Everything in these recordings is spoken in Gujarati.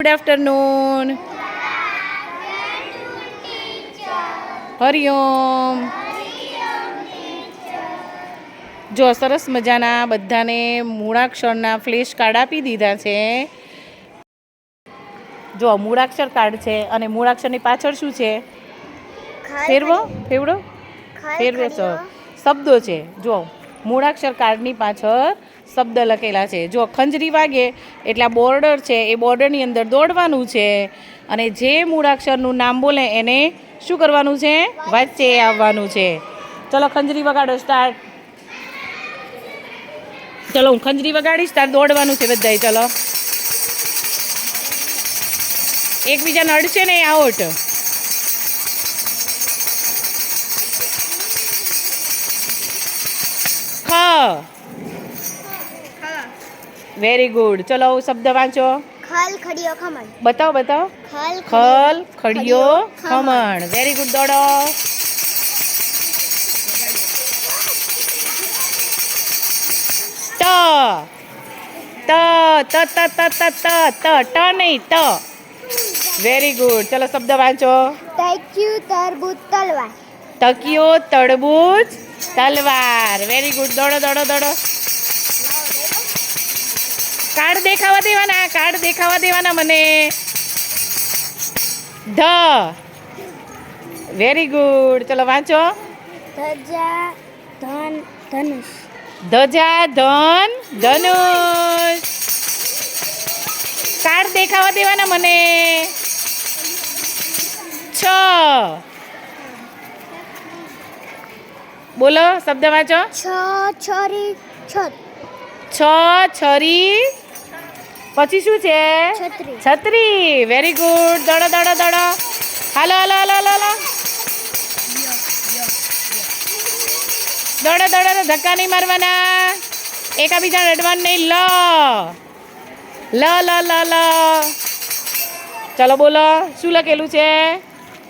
Good afternoon Hariom. જો સરસ મજાના બધાને મૂળાક્ષરના ફ્લેશ કાર્ડ આપી દીધા છે. જો મૂળાક્ષર કાર્ડ છે અને મૂળાક્ષરની પાછળ શું છે? ફેરવો ફેવડો ફેરવો. શબ્દો છે. જો મૂળાક્ષર કાર્ડની પાછળ શબ્દ લખેલા છે. જો ખંજરી વાગે એટલે આ બોર્ડર છે, એ બોર્ડરની અંદર દોડવાનું છે અને જે મૂળાક્ષરનું નામ બોલે એને શું કરવાનું છે? વચ્ચે આવવાનું છે. ચલો ખંજરી વગાડો સ્ટાર્ટ ચલો હું ખંજરી વગાડીશ, તાર દોડવાનું છે બધાય, ચલો. એકબીજાને અડશે ને આઉટ ખ. વેરી ગુડ ચલો શબ્દ વાંચો. ખલ ખડીયો ખમણ. બતાવો બતાવો. ખલ ખલ ખડિયો ખમણ. વેરી ગુડ દોડો. ત. ત ત ત ત ત ત ત ટ નહીં ત. વેરી ગુડ ચલો શબ્દ વાંચો. તૈક્યુ તરબૂચ તલવાર. તકિયો તડબૂચ તલવાર. વેરી ગુડ દોડો દોડો દોડો. કાર્ડ દેખાવા દેવાના કાર્ડ દેખાવા દેવાના મને. ધ. વેરી ગુડ ચલો વાંચો. ધજા ધન ધનુષ. ધજા ધન ધનુષ. કાર્ડ દેખાવા દેવાના મને. છ. બોલો શબ્દ વાંચો. છ છરી છત. છ છરી પછી શું છે? છત્રી. વેરી ગુડ દડો દડો દડો. હાલો હાલો હાલો હાલો હાલો. દોડો દોડો ધક્કા નહીં મારવાના. એકાબીજાને રડવાનું નહીં. લ. લ લ લ લ. ચલો બોલો શું લખેલું છે?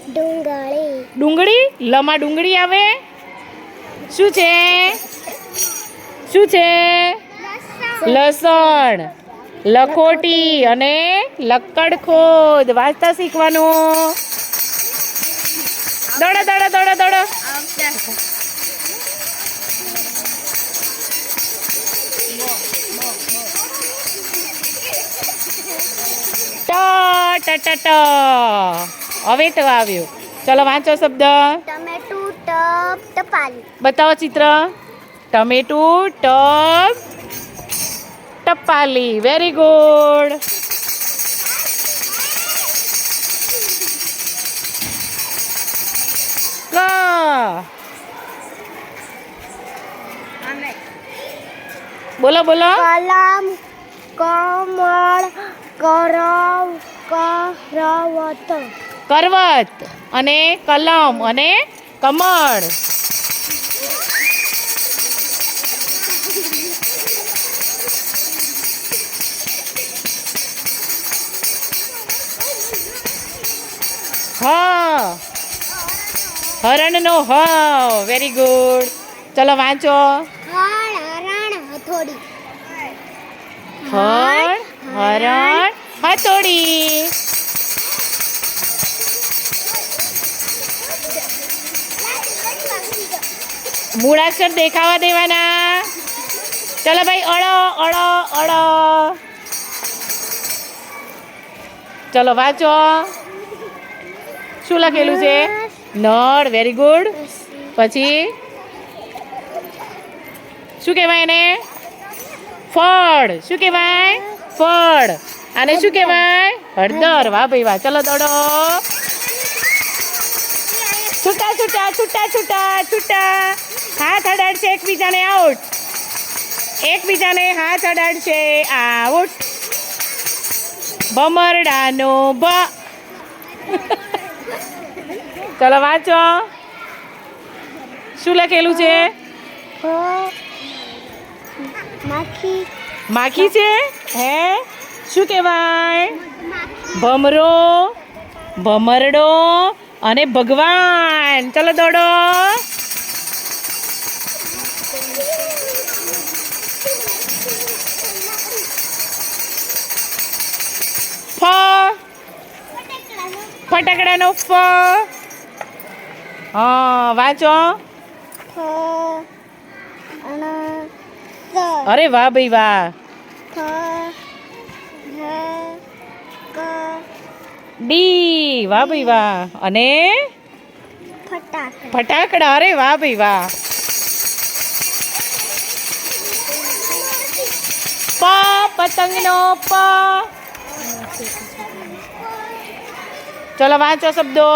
ડુંગળી. ડુંગળી? લમાં ડુંગળી આવે? શું છે? શું છે? લસણ. લખોટી અને લક્કડખોદ વાંચતા શીખવાનું. દોડો દોડો દોડો દોડો. ટ ટ ટ ટ. હવે તો આવ્યું. ચલો વાંચો શબ્દ. ટમેટું ટપ ટપાલી. બતાવો ચિત્ર. ટમેટું ટપ ટપાલી વેરી ગુડ ક બોલો બોલો. કલમ કમળ કરવ કરવત. કરવત અને કલમ અને કમળ. હ. હરણનો હ વેરી ગુડ ચલો વાંચો. હળ હરણ હથોડી. હળ હરણ હથોડી. મૂળાક્ષર દેખાવા દેવાના. ચલો ભાઈ અળો અળો અળો. ચલો વાંચો. શું લખેલું છે? નળ વેરી ગુડ પછી? શું કહેવાય એને? ફળ. શું કહેવાય? ફળ. આને શું કહેવાય? હળદર. વાહ ભાઈ, વાહ. ચલો દોડો. છૂટા છૂટા છૂટા છૂટા છૂટા. હાથ અડાડશે એકબીજાને આઉટ એકબીજાને હાથ અડાડશે આઉટ ભમરડાનો ભ ચલો વાંચો. શું લખેલું છે? માખી. માખી છે? હે? શું કહેવાય? ભમરો ભમરડો અને ભગવાન. ચલો દોડો. ફટાકડાનો ફ. હા વાંચો અરે વાહ ભાઈ વાહ. ડી વાહ ભાઈ વાહ. અને? ફટાકડા. ફટાકડા અરે વાહ ભાઈ વાહ. પ. પતંગનો પ. ચલો વાંચો શબ્દો.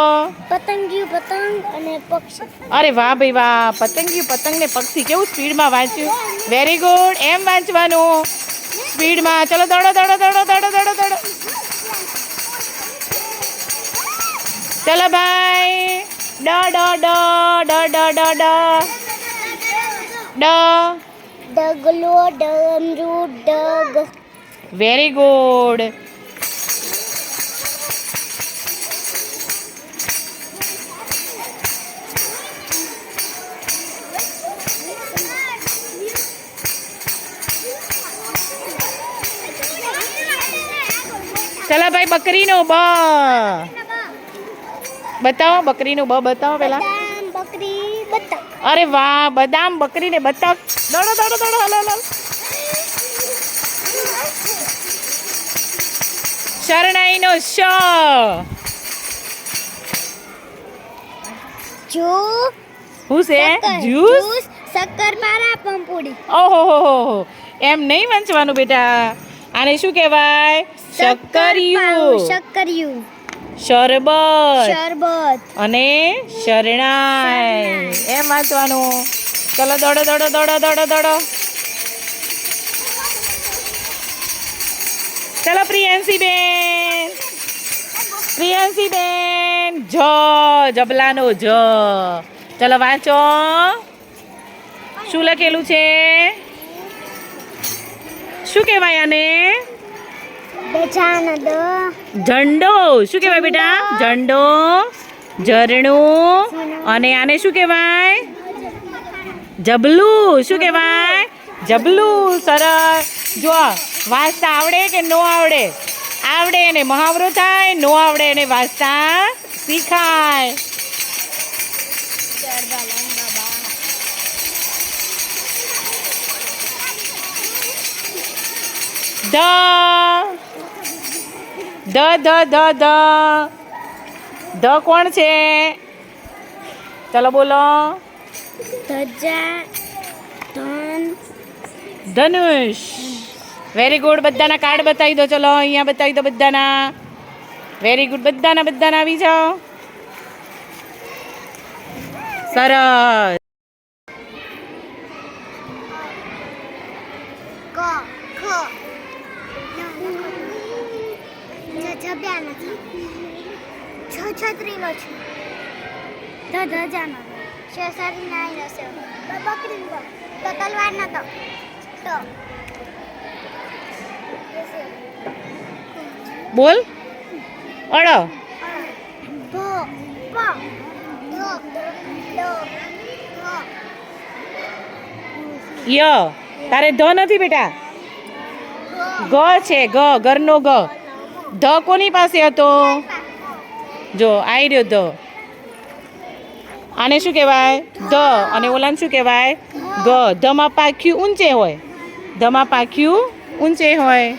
પતંગિયું પતંગ અને પક્ષી. અરે વાહ ભાઈ વાહ પતંગિયું પતંગ ને પક્ષી કેવું સ્પીડમાં વાંચ્યું. વેરી ગુડ એમ વાંચવાનું. સ્પીડમાં. ચલો દોડો દોડો દોડો દોડો દોડો દોડો. ચલો ભાઈ. ડ ડ ડ ડ ડ ડ ડ. ડ. ડગલો ડમરું ડગ. વેરી ગુડ ચલો ભાઈ બકરીનો બ. બતાવો બકરીનો બ બતાવો પેલા. અરે વાહ બદામ બકરી ને બતક. દોડો દોડો દોડો હલો હલો. શરણાઈનો શ જો હું છે? શક્કર, મારા પંપુડી. ઓહો એમ નહીં વાંચવાનું બેટા. આને શું કહેવાય? શક્કરિયું. શક્કરિયું. શરબત. શરબત. અને શરણાઈ. એમ વાંચવાનું. ચલો દોડો દોડો દોડો દોડો દોડો. ચલો પ્રિયંશી બેન પ્રિયંશી બેન જ જબલાનો જ. ચલો વાંચો. શું લખેલું છે? શું કહેવાય આને? ઝંડો. શું કહેવાય બેટા? ઝંડો. ઝરણું અને આને શું કહેવાય? જબલું. શું કહેવાય? જબલું. સરસ. જો વાંચતા આવડે કે નો આવડે? આવડે એને મહાવરો થાય નો આવડે એને વાંચતા શીખાય. ધ ધ ધ ધ ધ ધ કોણ છે? ચલો બોલો. ધજા ધન. ધનુષ. વેરી ગુડ બધાના કાર્ડ બતાવી દો. ચલો અહીંયા બતાવી દો બધાના. વેરી ગુડ બધાના બધાના આવી જાઓ. સરસ. ક ખ. જબ્યા નથી. છ છત્રીનો છે. ધ ધજાનો છે. સરી નાઈ હશે બકરી તો તલવાર ન તો. તો. બોલ. અડો. ભો પ. યો ધ ય. તારે ધ નથી બેટા. ગ છે ગ. ઘરનો ગ. ધ કોની પાસે હતો? જો, આઈ રહ્યો ધ. આને શું કહેવાય? ધ. અને ઓલાને શું કહેવાય? ગ. ધમાં પાખ્યું ઊંચે હોય. ધમાં પાખ્યું ઊંચે હોય.